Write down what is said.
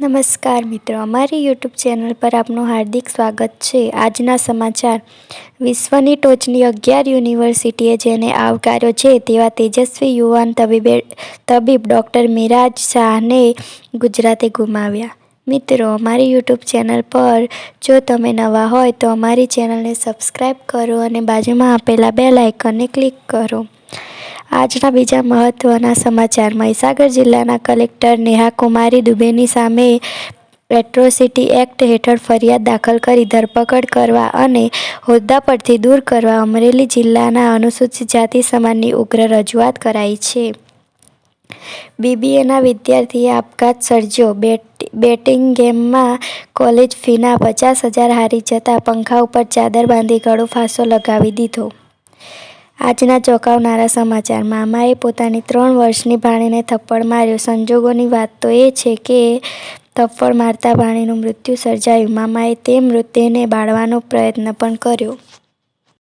નમસ્કાર મિત્રો, અમારી યુટ્યુબ ચેનલ પર આપનું હાર્દિક સ્વાગત છે. આજના સમાચાર. વિશ્વની ટોચની અગિયાર યુનિવર્સિટીએ જેને આવકાર્યો છે તેવા તેજસ્વી યુવાન તબીબે તબીબ ડૉક્ટર મિરાજ શાહને ગુજરાતે ગુમાવ્યા. મિત્રો, અમારી યુટ્યુબ ચેનલ પર જો તમે નવા હોય તો અમારી ચેનલને સબસ્ક્રાઈબ કરો અને બાજુમાં આપેલા બે લાઇકનને ક્લિક કરો. આજના બીજા મહત્વના સમાચાર મહીસાગર જિલ્લાના કલેક્ટર નેહા કુમારી દુબેની સામે એટ્રોસિટી એક્ટ હેઠળ ફરિયાદ દાખલ કરી ધરપકડ કરવા અને હોદ્દા પરથી દૂર કરવા અમરેલી જિલ્લાના અનુસૂચિત જાતિ સમાજની ઉગ્ર રજૂઆત કરાઈ છે. બીબીએના વિદ્યાર્થીએ આપઘાત સર્જ્યો. બેટિંગ ગેમમાં કોલેજ ફીના પચાસ હજાર હારી જતા પંખા ઉપર ચાદર બાંધી ગળો ફાંસો લગાવી દીધો. આજના ચોંકાવનારા સમાચાર મામાએ પોતાની ત્રણ વર્ષની ભાણીને થપ્પડ માર્યો. સંજોગોની વાત તો એ છે કે થપ્પડ મારતા ભાણીનું મૃત્યુ સર્જાયું. મામાએ તે મૃતદેહને બાળવાનો પ્રયત્ન પણ કર્યો.